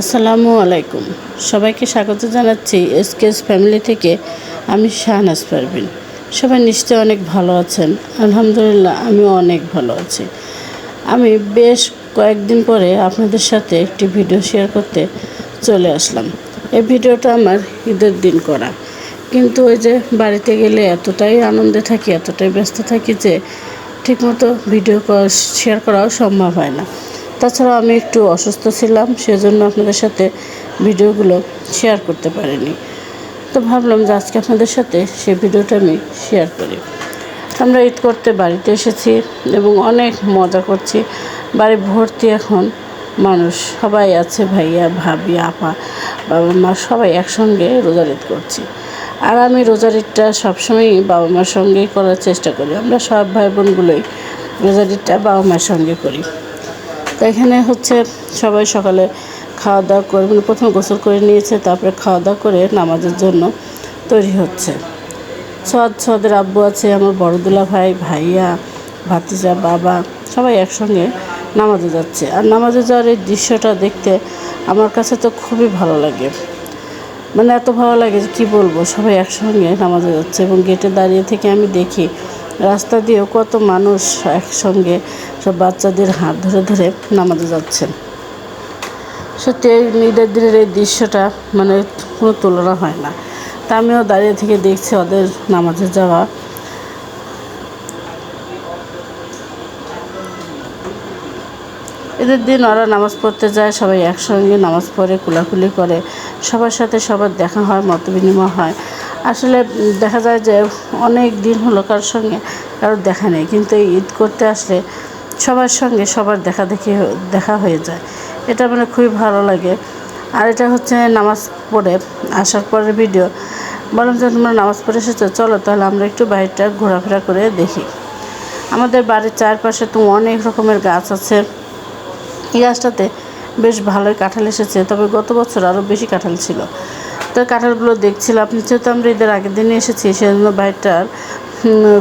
আসসালামু আলাইকুম। সবাইকে স্বাগত জানাচ্ছি এসকেএস ফ্যামিলি থেকে। আমি শাহনাজ পারভিন সবাই নিশ্চয়ই অনেক ভালো আছেন। আলহামদুলিল্লাহ, আমিও অনেক ভালো আছি। আমি বেশ কয়েকদিন পরে আপনাদের সাথে একটি ভিডিও শেয়ার করতে চলে আসলাম। এই ভিডিওটা আমার ঈদের দিন করা। কিন্তু ওই যে বাড়িতে গেলে এতটাই আনন্দে থাকি, এতটাই ব্যস্ত থাকি যে ঠিকমতো ভিডিও শেয়ার করাও সম্ভব হয় না। তাছাড়া আমি একটু অসুস্থ ছিলাম, সেজন্য আপনাদের সাথে ভিডিওগুলো শেয়ার করতে পারিনি। তো ভাবলাম যে আজকে আপনাদের সাথে সেই ভিডিওটা আমি শেয়ার করি। আমরা ঈদ করতে বাড়িতে এসেছি এবং অনেক মজা করছি। বাড়ি ভর্তি এখন মানুষ, সবাই আছে ভাইয়া, ভাবি, আপা, বাবা মা, সবাই একসঙ্গে রোজার ঈদ করছি। আর আমি রোজার ঈদটা সবসময়ই বাবা মার সঙ্গেই করার চেষ্টা করি। আমরা সব ভাই বোনগুলোই রোজার ঈদটা বাবা মার সঙ্গে করি। তো এখানে হচ্ছে সবাই সকালে খাওয়া দাওয়া করে মানে প্রথমে গোসল করে নিয়েছে, তারপরে খাওয়া দাওয়া করে নামাজের জন্য তৈরি হচ্ছে। সদ সদের আব্বু আছে, আমার বড়দুলা ভাই, ভাইয়া, ভাতিজা, বাবা, সবাই একসঙ্গে নামাজে যাচ্ছে। আর নামাজে যাওয়ার এই দৃশ্যটা দেখতে আমার কাছে তো খুবই ভালো লাগে। মানে এত ভালো লাগে যে কী বলব, সবাই একসঙ্গে নামাজে যাচ্ছে এবং গেটে দাঁড়িয়ে থেকে আমি দেখি রাস্তা দিয়েও কত মানুষ একসঙ্গে সব বাচ্চাদের হাত ধরে ধরে নামাজে যাচ্ছেন। সত্যি এই ঈদের দিনের এই দৃশ্যটা মানে কোনো তুলনা হয় না। তা আমিও দাঁড়িয়ে থেকে দেখছি ওদের নামাজে যাওয়া। ঈদের দিন ওরা নামাজ পড়তে যায়, সবাই একসঙ্গে নামাজ পড়ে, কুলাকুলি করে। সবার সাথে সবার দেখা হয় মত বিনিময় হয়। আসলে দেখা যায় যে অনেক দিন হলো কারোর সঙ্গে কারোর দেখা নেই, কিন্তু এই ঈদ করতে আসলে সবার সঙ্গে সবার দেখা দেখি দেখা হয়ে যায়। এটা মানে খুবই ভালো লাগে। আর এটা হচ্ছে নামাজ পড়ে আসার পরের ভিডিও বললাম যে তোমরা নামাজ পড়ে এসেছ, চলো তাহলে আমরা একটু বাড়িটা ঘোরাফেরা করে দেখি। আমাদের বাড়ির চারপাশে তো অনেক রকমের গাছ আছে। এই গাছটাতে বেশ ভালোই কাঁঠাল এসেছে, তবে গত বছর আরও বেশি কাঁঠাল ছিল। তো কাঁঠালগুলো দেখছিলাম। যেহেতু আমরা ঈদের আগের দিনে এসেছি, সেজন্য বাড়িটার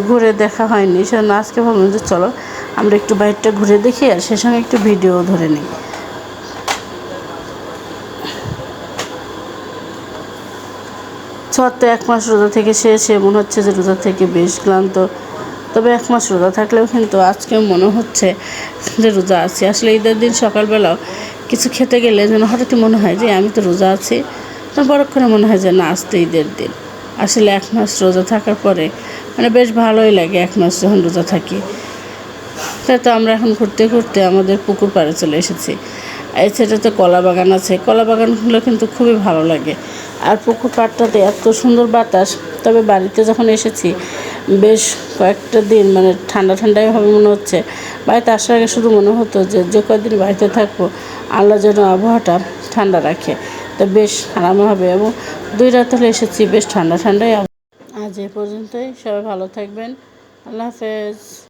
ঘুরে দেখা হয়নি। সেজন্য আজকে ভাবলাম যে চলো, আমরা একটু বাইরটা ঘুরে দেখি আর সে সঙ্গে একটু ভিডিও ধরে নিই। তো এক মাস রোজা থেকে শেষে মনে হচ্ছে যে রোজা থেকে বেশ ক্লান্ত। তবে এক মাস রোজা থাকলেও কিন্তু আজকে মনে হচ্ছে যে রোজা আছি। আসলে ঈদের দিন সকালবেলাও কিছু খেতে গেলে যেন হঠাৎই মনে হয় যে আমি তো রোজা আছি। পরক্ষণে মনে হয় যে, না আসতে ঈদের দিন। আসলে এক মাস রোজা থাকার পরে মানে বেশ ভালোই লাগে এক মাস যখন রোজা থাকি। তাই তো আমরা এখন ঘুরতে ঘুরতে আমাদের পুকুর পাড়ে চলে এসেছি। সেটাতে কলা বাগান আছে। কলা বাগানগুলো কিন্তু খুবই ভালো লাগে। আর পুকুর পাড়টাতে এত সুন্দর বাতাস। তবে বাড়িতে যখন এসেছি, বেশ কয়েকটা দিন মানে ঠান্ডা, ঠান্ডাই হবে মনে হচ্ছে। বাড়িতে আসার আগে শুধু মনে হতো যে যে কয়েকদিন বাড়িতে থাকব, আল্লাহ যেন আবহাওয়াটা ঠান্ডা রাখে। তো বেশ আরাম হবে এবং দুই রাত হলে এসেছি, বেশ ঠান্ডা, ঠান্ডাই আজ এ পর্যন্তই, সবাই ভালো থাকবেন। আল্লাহ হাফেজ।